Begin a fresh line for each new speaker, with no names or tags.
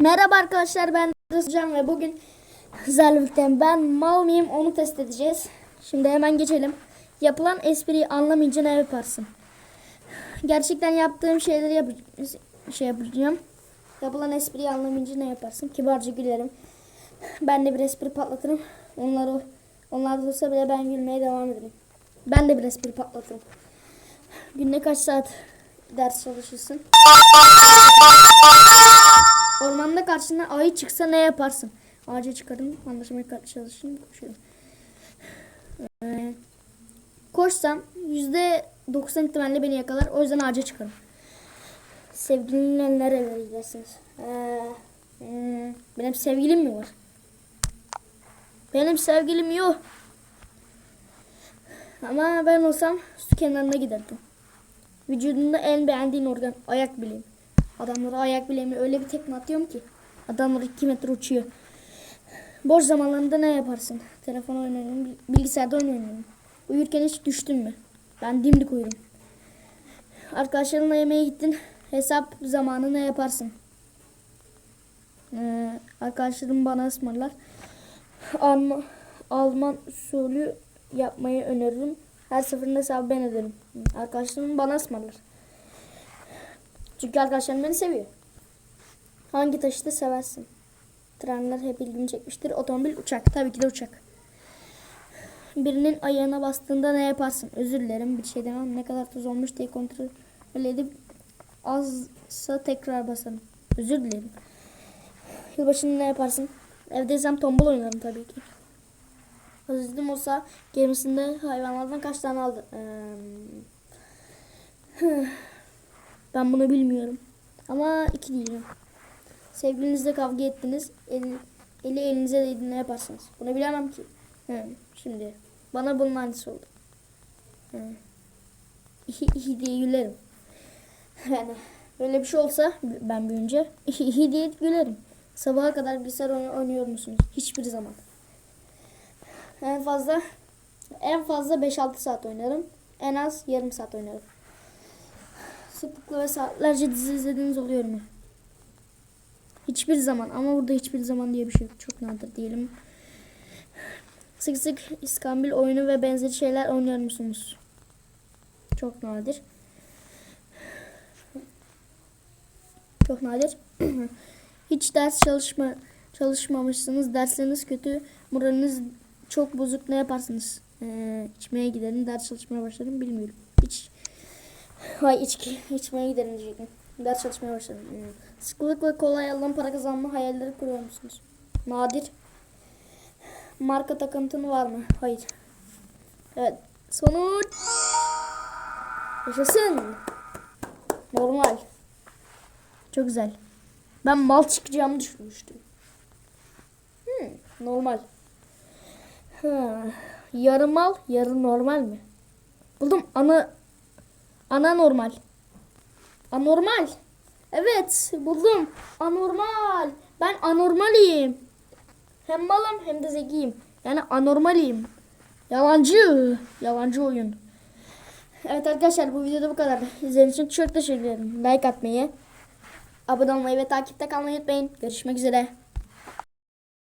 Merhaba arkadaşlar ben Rızcan ve bugün birlikte ben mal mıyım onu test edeceğiz. Şimdi hemen geçelim. Yapılan espriyi anlamayınca ne yaparsın? Gerçekten yaptığım şeyleri yap şey yapacağım. Yapılan espriyi anlamayınca ne yaparsın? Kibarca gülerim. Ben de bir espri patlatırım. Onlar da olsa bile ben gülmeye devam ederim. Ben de bir espri patlatırım. Günde kaç saat ders çalışırsın? Ormanda karşına ayı çıksa ne yaparsın? Ağaca çıkarım, anlaşmaya çalışırım, koşuyorum. Ee, koşsam yüzde 90 ihtimalle beni yakalar. O yüzden ağaca çıkarım. Sevgilinle nerelere gidersiniz? Ee, hmm, benim sevgilim mi var? Benim sevgilim yok. Ama ben olsam su kenarına giderdim. Vücudunda en beğendiğin organ ayak bileğim. Adamlara ayak bileğimi öyle bir tekme atıyorum ki. Adamlar 2 metre uçuyor. Boş zamanlarında ne yaparsın? Telefon oynuyorum, bilgisayarda oynuyorum. Uyurken hiç düştün mü? Ben dimdik uyurum. Arkadaşlarınla yemeğe gittin. Hesap zamanı ne yaparsın? Ee, arkadaşlarım bana ısmarlar. Alman, Alman usulü yapmayı öneririm. Her seferinde hesabı ben öderim. Arkadaşlarım bana ısmarlar. Çünkü arkadaşlarım beni seviyor. Hangi taşıtı seversin? Trenler hep ilgimi çekmiştir. Otomobil, uçak. Tabii ki de uçak. Birinin ayağına bastığında ne yaparsın? Özür dilerim bir şey demem. Ne kadar tuz olmuş diye kontrol edip azsa tekrar basarım. Özür dilerim. Yılbaşında ne yaparsın? Evdeysem tombul oynarım tabii ki. Azizim olsa gemisinde hayvanlardan kaç tane aldı? Ee, ben bunu bilmiyorum. Ama iki diyeceğim. Sevgilinizle kavga ettiniz. El, eli elinize değdi ne yaparsınız? Bunu bilemem ki. He, şimdi bana bunun aynısı oldu. He. İhi diye gülerim. Yani böyle bir şey olsa ben büyüyünce ihi ihi diye gülerim. Sabaha kadar bilgisayar oynuyor musunuz? Hiçbir zaman. En fazla en fazla 5-6 saat oynarım. En az yarım saat oynarım. Sıklıkla ve saatlerce dizi izlediğiniz oluyor mu? Hiçbir zaman ama burada hiçbir zaman diye bir şey yok. Çok nadir diyelim. Sık sık iskambil oyunu ve benzeri şeyler oynuyor musunuz? Çok nadir. Çok nadir. Hiç ders çalışma çalışmamışsınız. Dersleriniz kötü. Moraliniz çok bozuk. Ne yaparsınız? Ee, içmeye giderim. Ders çalışmaya başlarım. Bilmiyorum. Hiç Hay içki içmeye giderim diyecektim. Ders çalışmaya başladım. Hmm. Sıklık ve kolay alınan para kazanma hayalleri kuruyor musunuz? Nadir. Marka takıntın var mı? Hayır. Evet. Sonuç. Yaşasın. Normal. Çok güzel. Ben mal çıkacağımı düşünmüştüm. Hmm, normal. Ha, yarı mal, yarı normal mi? Buldum. Ana Ana normal. Anormal. Evet buldum. Anormal. Ben anormaliyim. Hem malım hem de zekiyim. Yani anormaliyim. Yalancı. Yalancı oyun. Evet arkadaşlar bu videoda bu kadar. İzlediğiniz için çok teşekkür ederim. Like atmayı, abone olmayı ve takipte kalmayı unutmayın. Görüşmek üzere.